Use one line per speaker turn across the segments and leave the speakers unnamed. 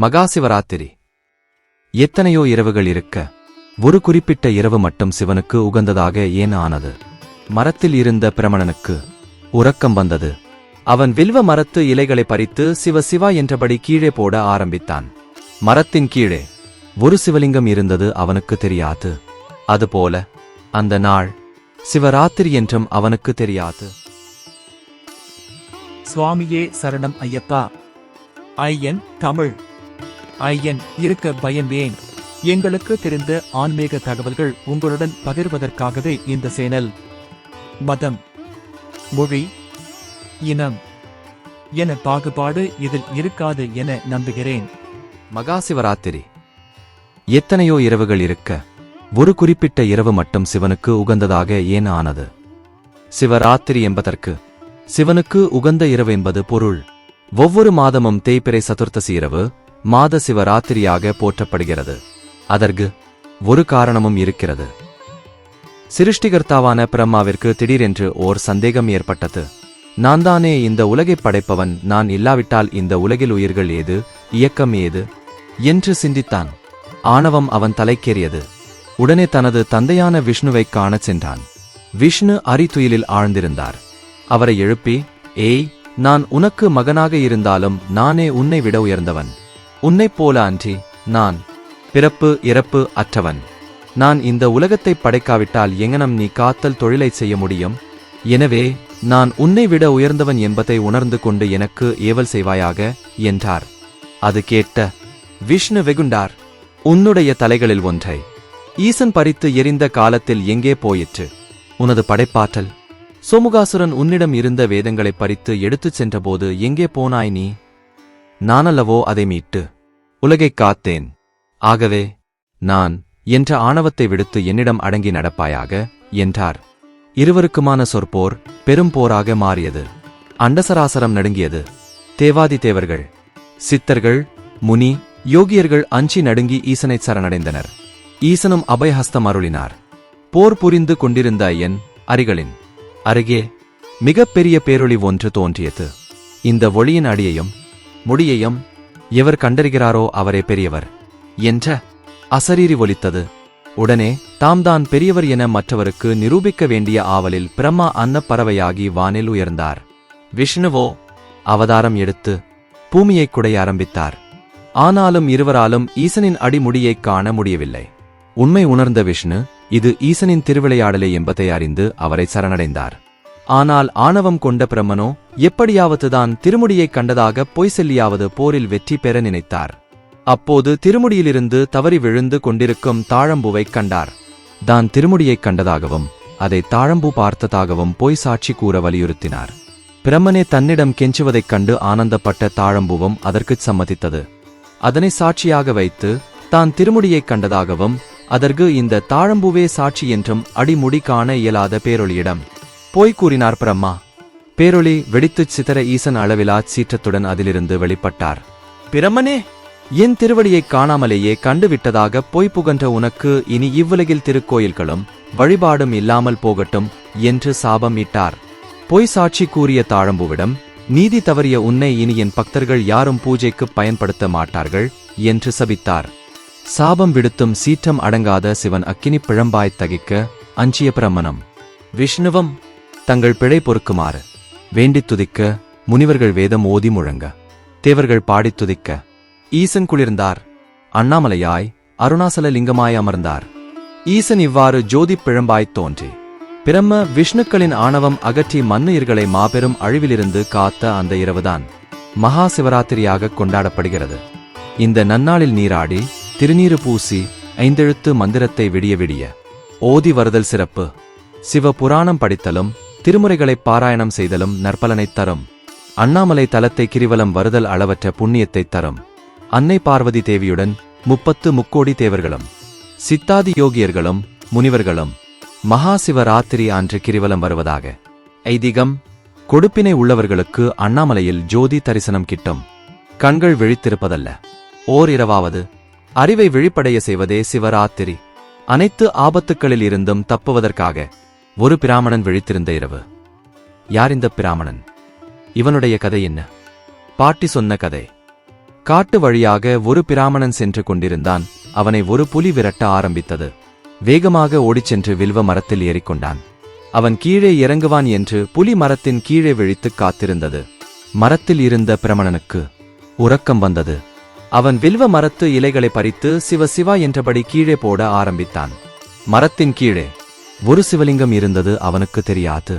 மகாசிவராத்திரி. எத்தனையோ இரவுகள் இருக்க ஒரு குறிப்பிட்ட இரவு மட்டும் சிவனுக்கு உகந்ததாக ஏன் ஆனது? மரத்தில் இருந்த பிரமணனுக்கு உறக்கம் வந்தது. அவன் வில்வ மரத்து இலைகளை பறித்து சிவ சிவா என்றபடி கீழே போட ஆரம்பித்தான். மரத்தின் கீழே ஒரு சிவலிங்கம் இருந்தது அவனுக்கு தெரியாது. அதுபோல அந்த நாள் சிவராத்திரி என்றும் அவனுக்கு தெரியாது.
சுவாமியே சரணம் ஐயப்பா. ஐயன் தமிழ். ஐயன் இருக்க பயந்தேன். எங்களுக்கு தெரிந்த ஆன்மீக தகவல்கள் உங்களுடன் பகிர்வதற்காகவே இந்த சேனல். மதம். மொழி. இனம். என பாகுபாடு இதில் இருக்காது என நம்புகிறேன்.
மகாசிவராத்திரி. எத்தனையோ இரவுகள் இருக்க ஒரு குறிப்பிட்ட இரவு மட்டும் சிவனுக்கு உகந்ததாக ஏன் ஆனது? சிவராத்திரி என்பதற்கு சிவனுக்கு உகந்த இரவு என்பது பொருள். ஒவ்வொரு மாதமும் தேய்பிறை சதுர்த்தசி இரவு மாத சிவராத்திரியாக போற்றப்படுகிறது. அதற்கு ஒரு காரணமும் இருக்கிறது. சிருஷ்டிகர்த்தாவான பிரம்மாவிற்கு திடீரென்று ஓர் சந்தேகம் ஏற்பட்டது. நான் தானே இந்த உலகை படைப்பவன் நான் இல்லாவிட்டால் இந்த உலகில் உயிர்கள் ஏது இயக்கம் ஏது? என்று சிந்தித்தான். ஆணவம் அவன் தலைக்கேறியது. உடனே தனது தந்தையான விஷ்ணுவை காணச் சென்றான். விஷ்ணு அரித்துயிலில் ஆழ்ந்திருந்தார். அவரை எழுப்பி ஏய் நான் உனக்கு மகனாக இருந்தாலும் நானே உன்னை விட உயர்ந்தவன். உன்னைப் போல அன்றி நான் பிறப்பு இறப்பு அற்றவன். நான் இந்த உலகத்தைப் படைக்காவிட்டால் எங்கனம் நீ காத்தல் தொழிலைச் செய்ய முடியும்? எனவே நான் உன்னை விட உயர்ந்தவன் என்பதை உணர்ந்து கொண்டு எனக்கு ஏவல் செய்வாயாக? என்றார். அது கேட்ட விஷ்ணு வெகுண்டார் உன்னுடைய தலைகளில் ஒன்றை. ஈசன் பறித்து எரிந்த காலத்தில் எங்கே போயிற்று? உனது படைப்பாற்றல். சோமுகாசுரன் உன்னிடம் இருந்த வேதங்களைப் பறித்து எடுத்துச் சென்றபோது எங்கே போனாய் நீ? நானல்லவோ அதை மீட்டு உலகைக் காத்தேன். ஆகவே நான் என்ற ஆணவத்தை விடுத்து என்னிடம் அடங்கி நடப்பாயாக என்றார். இருவருக்குமான சொற்போர் பெரும் போராக மாறியது. அண்டசராசரம் நடுங்கியது. தேவாதி தேவர்கள் சித்தர்கள் முனி யோகியர்கள் அஞ்சி நடுங்கி ஈசனைச் சரணடைந்தனர். ஈசனும் அபயஹஸ்தம் அருளினார். போர் புரிந்து கொண்டிருந்த ஐயன் அரிகளின் அருகே மிகப்பெரிய பேரொளி ஒன்று தோன்றியது. இந்த ஒளியின் அடியையும் முடியையும் எவர் கண்டறிகிறாரோ அவரே பெரியவர் என்ற அசரீரி ஒலித்தது. உடனே தாம் தான் பெரியவர் என மற்றவருக்கு நிரூபிக்க வேண்டிய ஆவலில் பிரம்மா அன்னப்பறவையாகி வானில் உயர்ந்தார். விஷ்ணுவோ அவதாரம் எடுத்து பூமியைக் குடைய ஆரம்பித்தார். ஆனாலும் இருவராலும் ஈசனின் அடிமுடியைக் காண முடியவில்லை. உண்மை உணர்ந்த விஷ்ணு இது ஈசனின் திருவிளையாடலே என்பதை அறிந்து அவரை சரணடைந்தார். ஆனால் ஆணவம் கொண்ட பிரம்மனோ எப்படியாவதுதான் திருமுடியைக் கண்டதாக பொய் சொல்லியாவது போரில் வெற்றி பெற நினைத்தார். அப்போது திருமுடியிலிருந்து தவறி விழுந்து கொண்டிருக்கும் தாழம்புவை கண்டார். தான் திருமுடியைக் கண்டதாகவும் அதை தாழம்பூ பார்த்ததாகவும் பொய் சாட்சி கூற வலியுறுத்தினார். பிரம்மனே தன்னிடம் கெஞ்சுவதைக் கண்டு ஆனந்தப்பட்ட தாழம்பூவும் அதற்குச் சம்மதித்தது. அதனை சாட்சியாக வைத்து தான் திருமுடியைக் கண்டதாகவும் அதற்கு இந்த தாழம்பூவே சாட்சி என்றும் அடிமுடி காண இயலாத பேரொளியிடம் போய் கூறினார் பிரம்மா பேரொளி வெடித்துச் சிதற ஈசன் அளவிலா சீற்றத்துடன் அதிலிருந்து வெளிப்பட்டார். பிரம்மனே என் திருவடியைக் காணாமலேயே கண்டுவிட்டதாக பொய் புகன்ற உனக்கு இனி இவ்வுலகில் திருக்கோயில்களும் வழிபாடும் இல்லாமல் போகட்டும் என்று சாபம் இட்டார். பொய் சாட்சி கூறிய தாழம்புவிடம் நீதி தவறிய உன்னை இனி என் பக்தர்கள் யாரும் பூஜைக்கு பயன்படுத்த மாட்டார்கள் என்று சபித்தார். சாபம் விடுத்தும் சீற்றம் அடங்காத சிவன் அக்கினி பிழம்பாய் தகிக்க அஞ்சிய பிரமணம் விஷ்ணுவம் தங்கள் பிழை பொறுக்குமாறு. வேண்டித் துதிக்க முனிவர்கள் வேதம் ஓதி முழங்க. தேவர்கள் பாடித் துதிக்க. ஈசன் குளிர்ந்தார். அண்ணாமலையாய் அருணாசல லிங்கமாய் அமர்ந்தார். ஈசன் இவ்வாறு ஜோதிப் பிழம்பாய் தோன்றி. பிரம்ம விஷ்ணுக்களின் ஆணவம் அகற்றி மன்னுயிர்களை மாபெரும் அழிவிலிருந்து காத்த அந்த இரவுதான் மகா சிவராத்திரியாக கொண்டாடப்படுகிறது. இந்த நன்னாளில் நீராடி திருநீறு பூசி ஐந்தெழுத்து மந்திரத்தை விடிய விடிய. ஓதி வருதல் சிறப்பு. சிவ புராணம் படித்தலும் திருமுறைகளை பாராயணம் செய்தலும் நற்பலனை தரும். அண்ணாமலை தலத்தை கிரிவலம் வருதல் அளவற்ற புண்ணியத்தை தரும். அன்னை பார்வதி தேவியுடன் முப்பத்து முக்கோடி தேவர்களும் சித்தாதி யோகியர்களும் முனிவர்களும் மகா சிவராத்திரி அன்று கிரிவலம் வருவதாக. ஐதீகம் கொடுப்பினை உள்ளவர்களுக்கு அண்ணாமலையில் ஜோதி தரிசனம் கிட்டும். கண்கள் விழித்திருப்பதல்ல. ஓர் இரவாவது அறிவை விழிப்படைய செய்வதே சிவராத்திரி. அனைத்து ஆபத்துக்களில் இருந்தும் தப்புவதற்காக ஒரு பிராமணன் விழித்திருந்த இரவு. யார் இந்த பிராமணன்? இவனுடைய கதை என்ன? பாட்டி சொன்ன கதை. காட்டு வழியாக ஒரு பிராமணன் சென்று கொண்டிருந்தான். அவனை ஒரு புலி விரட்ட ஆரம்பித்தது. வேகமாக ஓடிச் சென்று வில்வ மரத்தில் ஏறிக்கொண்டான் அவன் கீழே இறங்குவான் என்று புலி மரத்தின் கீழே விழித்துக் காத்திருந்தது. மரத்தில் இருந்த பிரமணனுக்கு உறக்கம் வந்தது. அவன் வில்வ மரத்து இலைகளை பறித்து சிவ சிவா என்றபடி கீழே போட ஆரம்பித்தான். மரத்தின் கீழே ஒரு சிவலிங்கம் இருந்தது அவனுக்கு தெரியாது.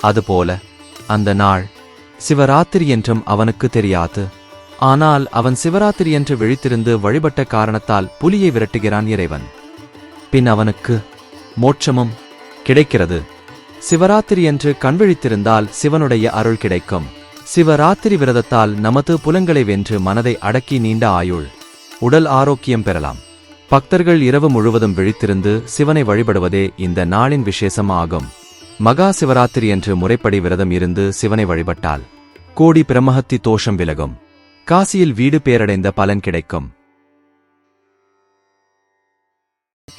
அதுபோல அந்த நாள் சிவராத்திரி என்றும் அவனுக்கு தெரியாது. ஆனால் அவன் சிவராத்திரி என்று விழித்திருந்து வழிபட்ட காரணத்தால் புலியை விரட்டுகிறான் இறைவன். பின் அவனுக்கு மோட்சமும் கிடைக்கிறது. சிவராத்திரி என்று கண்விழித்திருந்தால் சிவனுடைய அருள் கிடைக்கும். சிவராத்திரி விரதத்தால் நமது புலங்களை வென்று மனதை அடக்கி நீண்ட ஆயுள். உடல் ஆரோக்கியம் பெறலாம். பக்தர்கள் இரவு முழுவதும் விழித்திருந்து சிவனை வழிபடுவதே இந்த நாளின் விசேஷம் ஆகும் மகா சிவராத்திரி என்று முறைப்படி விரதம் இருந்து சிவனை வழிபட்டால் கோடி பிரம்மஹத்தி தோஷம் விலகும். காசியில் வீடு பேரடைந்த பலன் கிடைக்கும்.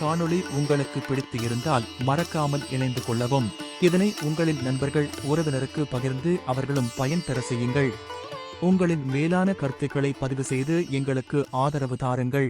காணொளி உங்களுக்கு பிடித்து இருந்தால் மறக்காமல் இணைந்து கொள்ளவும். இதனை உங்களின் நண்பர்கள் உறவினருக்கு பகிர்ந்து அவர்களும் பயன் பெற செய்யுங்கள். உங்களின் மேலான கருத்துக்களை பதிவு செய்து எங்களுக்கு ஆதரவு தாருங்கள்.